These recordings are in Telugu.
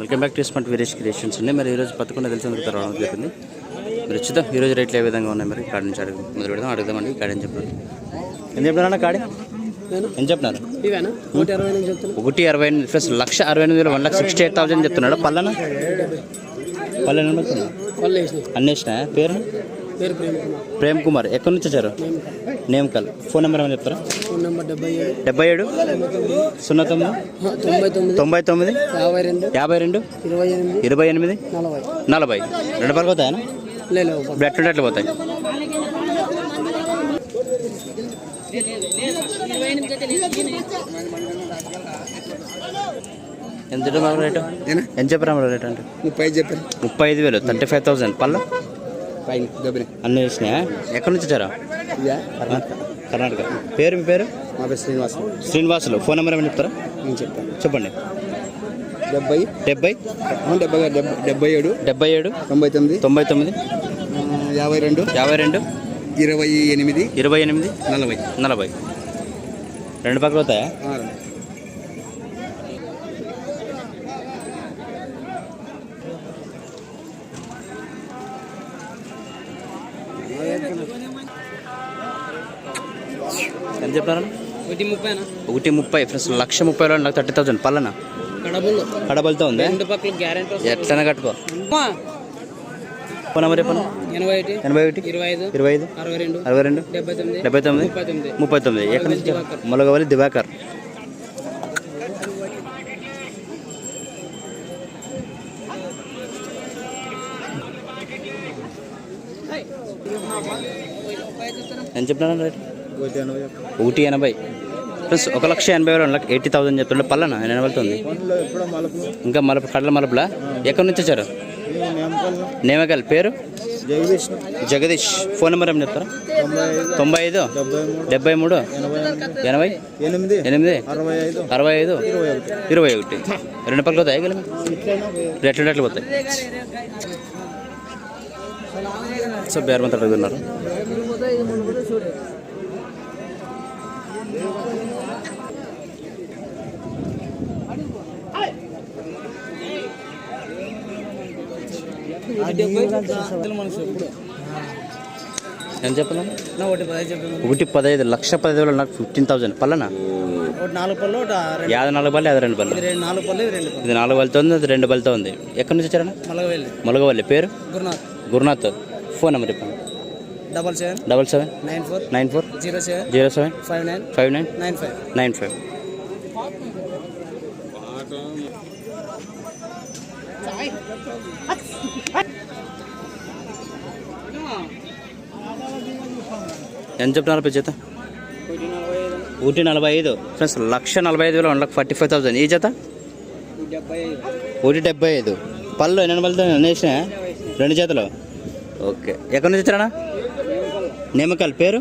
Welcome back to smart Veeresh creations అండి. మరి ఈరోజు పదకొండు తెలిసి రావడం జరిగింది. మరి చూద్దాం ఈరోజు రేట్లు ఏ విధంగా ఉన్నాయి మరి? కాడి నుంచి అడుగు మొదలు పెడదాం అడుగుదామండి. కాడి అని చెప్పారు? ఎంత చెప్పినారన్న కాడి? ఎంత చెప్పినారు? ఇవేనా? నూట ఇరవై నుంచి చెప్తున్నా. ఒకటి అరవై ఎనిమిది ప్లస్ లక్ష అరవై ఎనిమిది వేలు one lakh sixty eight thousand చెప్తున్నాడు? పల్లెన పల్లెన అన్నేసిన పేరు? పేరు ప్రేమ కుమార్. ప్రేమ్ కుమార్. ఎక్కడి నుంచి వచ్చారు? నేమకల్ ఫోన్ నెంబర్ ఏమైనా చెప్తారా? ఫోన్ నెంబర్ డెబ్బై ఏడు. డెబ్బై ఏడు? సున్నా తొమ్మిది? తొంభై తొమ్మిది. యాభై రెండు. యాభై రెండు? ఇరవై ఎనిమిది. ఇరవై ఎనిమిది? నలభై. నలభై. రెండు లేదు ఇప్పుడు ఎట్లుంటే అట్లా పోతాయి? ఎంత చెప్పారు రేటు? ఎంత చెప్పారు రేట్ అంటే? ముప్పై చెప్పాను ముప్పై ఐదు వేలు. థర్టీ ఫైవ్ థౌసండ్ పళ్ళు? పైన అన్నీ వేసినాయా? ఎక్కడి నుంచి వచ్చారా కర్ణాటక. పేరు మీ పేరు? మా పేరు శ్రీనివాస్ శ్రీనివాసులు. ఫోన్ నెంబర్ ఏమైనా చెప్తారా? నేను చెప్తాను చెప్పండి. డెబ్బై. డెబ్బై? డెబ్బై డెబ్బై ఏడు. డెబ్బై ఏడు? తొంభై తొమ్మిది. తొంభై తొమ్మిది? యాభై రెండు. యాభై రెండు? ఇరవై ఎనిమిది. ఇరవై ఎనిమిది? నలభై. నలభై. రెండు పక్కలు అవుతాయా? ఎంత చెప్పారు? ఒకటి ముప్పైనా ఒకటి ముప్పై. ఫ్రెండ్స్ లక్ష ముప్పై వేలు నాకు థర్టీ థౌసండ్. పల్లన? కడబలతో ఉంది? ఎట్లనే కట్టుకో. ఫోన్ నెంబర్ చెప్పను? ఎనభై ఒకటి ఎనభై ఒకటి ఇరవై ఐదు ఇరవై ఐదు అరవై రెండు అరవై రెండు డెబ్బై తొమ్మిది డెబ్బై తొమ్మిది ముప్పై తొమ్మిది. ముప్పై ఎక్కడి నుంచి మొలగవల్లి దివాకర్. ఎంత చెప్పినారు రేట్? ఒకటి ఎనభై ప్లస్ ఒక లక్ష ఎనభై వేలు లక్ష ఎయిటీ థౌసండ్ చెప్తుండే పల్లన ఎనభై వెళ్తుంది ఇంకా మలప కడల మలపలా? ఎక్కడి నుంచి వచ్చారు? నేమకల్. పేరు? జగదీష్ జగదీష్. ఫోన్ నెంబర్ ఏమైనా చెప్తారా? తొంభై ఐదు. డెబ్బై మూడు. ఎనభై? ఎనిమిది. ఎనిమిది. అరవై ఐదు. ఇరవై ఒకటి. రెండు పక్కలు పోతాయి గెలమి రెట్లు రెట్లు పోతాయి? సో బేరమంతా అడుగుతున్నారు ఎంత చెప్పాలి ఒకటి పదహైదు లక్ష పదహైదు వేలు నాకు ఫిఫ్టీన్ థౌసండ్ పల్లనా? నాలుగు పళ్ళు యాభై నాలుగు బల్లి యాభై రెండు బల్లి రెండు నాలుగు పళ్ళు ఇది నాలుగు బలితో ఉంది అది రెండు బలితో ఉంది. ఎక్కడి నుంచి వచ్చారన్నా? మలగవెల్లి. మొలగవల్లి. పేరు? గురునాథ్. గురునాథ్. ఫోన్ నెంబర్ చెప్పండి. Double seven double seven nine four nine four zero seven zero seven five nine five nine nine five nine five ఎంత చెప్తున్నారు జత? ఒకటి నలభై ఐదు. ఫ్రెండ్స్ లక్ష నలభై ఐదు వేలు one lakh forty five thousand ఈ జత? ఐదు ఒకటి డెబ్బై ఐదు. పళ్ళు ఎన్ని పళ్ళతో వేసినా రెండు జతలు. ఓకే. ఎక్కడి నుంచి వచ్చారా నేమకల్ పేరు?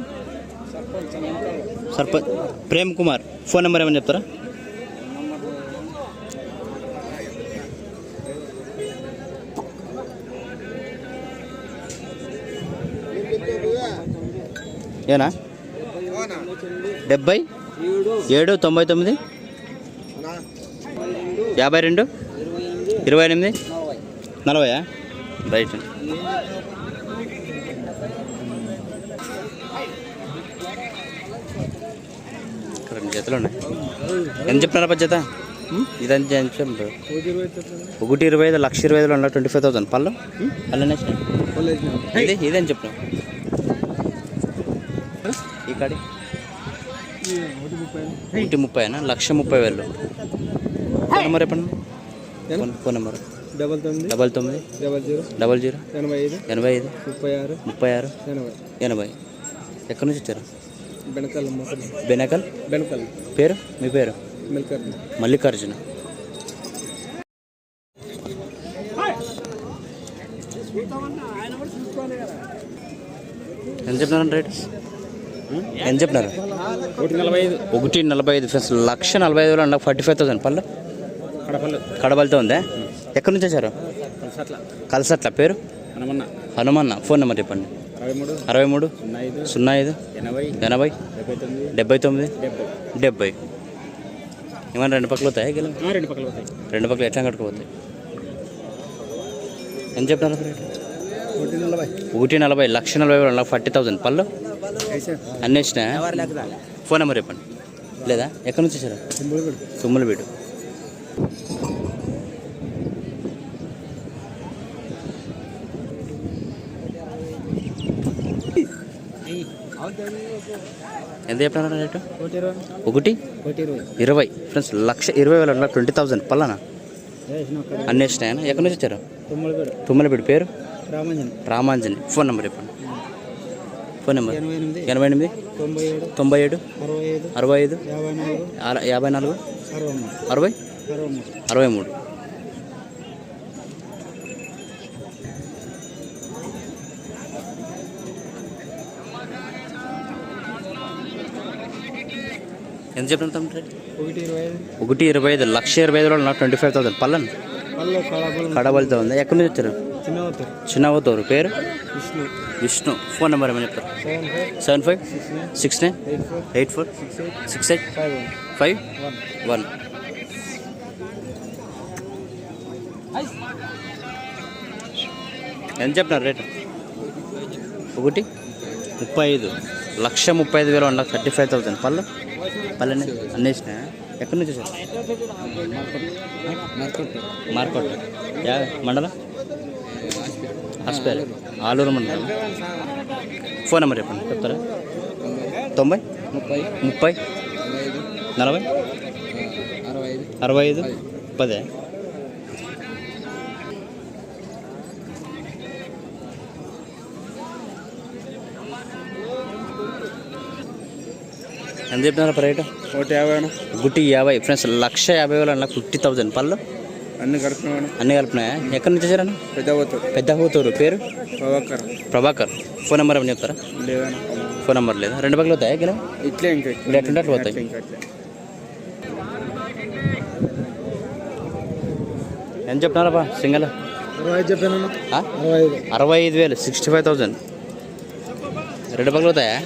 సర్పంచ్ ప్రేమ్ కుమార్. ఫోన్ నెంబర్ ఏమని చెప్తారా? ఏనా? డెబ్బై? ఏడు తొంభై తొమ్మిది? యాభై రెండు? ఇరవై ఎనిమిది? నలభయా రైట్. అండి రెండు జతలు ఉన్నాయి. ఎంత చెప్తున్నారా పది జత? ఇదంతా ఎంత చెప్తారు ఒకటి ఇరవై ఐదు లక్ష ఇరవై ఐదులో ఉన్న ట్వంటీ ఫైవ్ థౌసండ్. పళ్ళు? పళ్ళు ఇది ఇదేం చెప్తాం ఈ కాడి? ఒకటి ముప్పై అయినా లక్ష ముప్పై వేలు. ఫోన్ నెంబర్ చెప్పండి. Phone phone number. డబల్ తొమ్మిది. డబల్ తొమ్మిది. Double zero. Double zero. ఎనభై ఐదు. ఎనభై ఐదు. ముప్పై ఆరు. ముప్పై ఆరు. ఎనభై. ఎనభై. ఎక్కడి నుంచి వచ్చారు? బెనకల్ బెనకల్? బెనకల్. పేరు? మీ పేరు? మిల్కర్ మల్లికార్జున. ఎంత చెప్తున్నారు రేట్? ఎంత చెప్తున్నారు ఒకటి నలభై ఐదు. ఫ్రెండ్స్ లక్ష నలభై ఐదు వేలు ఫార్టీ ఫైవ్ థౌసండ్ పళ్ళు? కడపల్లి. కడబలతో ఉందా? ఎక్కడి నుంచి వచ్చారు? కలసట్ల. పేరు? హనుమన్న. హనుమన్న. ఫోన్ నెంబర్ చెప్పండి. అరవై మూడు సున్నా ఐదు సున్నా ఐదు ఎనభై డెబ్బై తొమ్మిది డెబ్బై ఏమన్నా రెండు పక్కలు అవుతాయి రెండు పక్కల పోతాయి రెండు పక్కలు ఎట్లా కట్టుకోపోతాయి ఎంత చెప్తున్నారు ఒకటి నలభై. లక్ష నలభై వేలు ఫార్టీ థౌసండ్. పళ్ళు? అన్నీ వచ్చినా ఫోన్ నెంబర్ చెప్పండి. లేదా? ఎక్కడి నుంచి వచ్చారు? తుమ్మలబీడు ఎంత చెప్పినారు రేటు? ఒకటి? ఇరవై. ఫ్రెండ్స్ లక్ష ఇరవై వేల ట్వంటీ థౌసండ్. పల్లనా వచ్చినాయన ఎక్కడి నుంచి వచ్చారు? తొమ్మిది పేరు? రామంజన్. రామాంజని. ఫోన్ నెంబర్ చెప్పండి. Phone number? ఎనభై ఎనిమిది. తొంభై ఏడు. అరవై ఐదు. యాభై నాలుగు. అరవై అరవై మూడు. ఎంత చెప్పిన తమ్ముడు? ఒకటి ఇరవై ఐదు. లక్ష ఇరవై ఐదు రోజులు ట్వంటీ ఫైవ్ థౌసండ్ పల్లన్ కడబలితో ఉంది. ఎక్కడి నుంచి వచ్చారు? చిన్నవతూరు. పేరు? విష్ణు. విష్ణు. ఫోన్ నెంబర్ ఏమని చెప్తారు? Seven five? Six nine. Eight four. Six eight. Five one. ఎంత చెప్తున్నారు రేటు? ఒకటి? ముప్పై ఐదు. లక్ష ముప్పై ఐదు వేలు one lakh thirty five thousand పళ్ళు పల్లెనే అన్నేసిన? ఎక్కడి నుంచి సార్ మార్కెట్. యా మండలం? హాస్పిటల్. ఆలూరు మండలం. ఫోన్ నెంబర్ చెప్పండి చెప్తారా? తొంభై? ముప్పై. ముప్పై? నలభై? అరవై ఐదు. అరవై ఐదు? పదే. ఎంత చెప్పినారు రేటు? ఒకటి యాభై గుట్టి యాభై. ఫ్రెండ్స్ లక్ష యాభై వేలు అన్న ఫిఫ్టీ థౌసండ్ పళ్ళు? అన్ని కడుపుతున్నాను అన్నీ. కలిపినాయా ఎక్కడి నుంచి వచ్చారన్న? పెద్ద పోతాడు పెద్ద హోతూరు పేరు? ప్రభాకర్. ప్రభాకర్. ఫోన్ నెంబర్ ఏమని చెప్తారా? లేదన్నా. ఫోన్ నెంబర్ లేదా? రెండు పక్కలు అవుతాయా గిరం ఇట్లే ఇంకా అట్లా పోతాయి. ఎంత చెప్తున్నారా సింగల్? అరవై ఐదు అరవై ఐదు. వేలు. సిక్స్టీ ఫైవ్ థౌసండ్ రెండు పక్కలు అవుతాయా?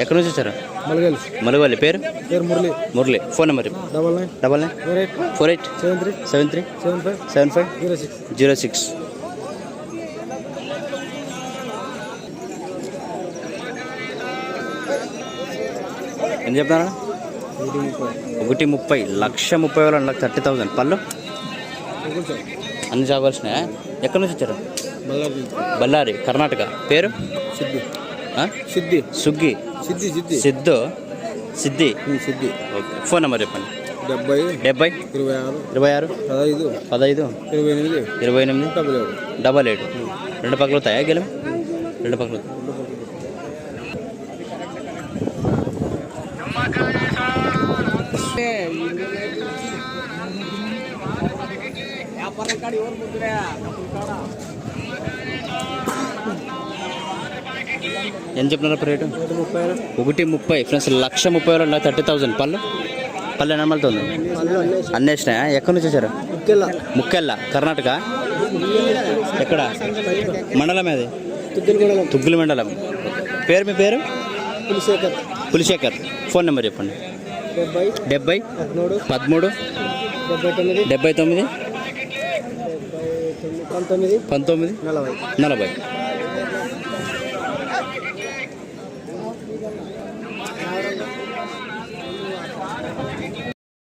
ఎక్కడి నుంచి వచ్చారు? మలగల్. మలువల్లి పేరు? పేరు Murali. Murali. Phone number double nine. Double nine. Four eight four eight. Seven three. Seven three. Seven five. Seven five. Zero six. Zero six. ఏం చెప్తారా ఒకటి ముప్పై. లక్ష ముప్పై వేలు నాకు థర్టీ థౌసండ్. పళ్ళు? అన్ని చావాల్సినాయా ఎక్కడి నుంచి వచ్చారు? బల్లారి బళ్ళారి కర్ణాటక. పేరు? సిద్ధి? సిద్ధి. సుగ్గి. సిద్ధి సిద్ధి. సిద్ధు. సిద్ధి. సిద్ధి. ఓకే. ఫోన్ నెంబర్ చెప్పండి. డెబ్బై డెబ్బై. ఇరవై ఆరు ఇరవై ఆరు. పదహైదు పదహైదు. ఇరవై ఎనిమిది ఇరవై ఎనిమిది. డబల్ ఏడు. డబల్ ఏడు. రెండు పక్కలు అవుతాయా గెలం? రెండు పక్కలు అవుతాయి. ఎంత చెప్పినారు రేటు? ఒకటి ముప్పై. ఫ్రెండ్స్ లక్ష ముప్పై వేలు థర్టీ థౌసండ్. పళ్ళు? పళ్ళు ఎనమలతుంది అన్నీ వేసినాయా? ఎక్కడి నుంచి వచ్చారు? ముక్కెళ్ళ. కర్ణాటక? ఎక్కడ? మండలం ఏది? తుగ్గుల మండలం పేరు మీ పేరు? పులిశేఖర్. పులిశేఖర్. ఫోన్ నెంబర్ చెప్పండి. డెబ్బై. పదమూడు. డెబ్బై తొమ్మిది. పంతొమ్మిది. నలభై.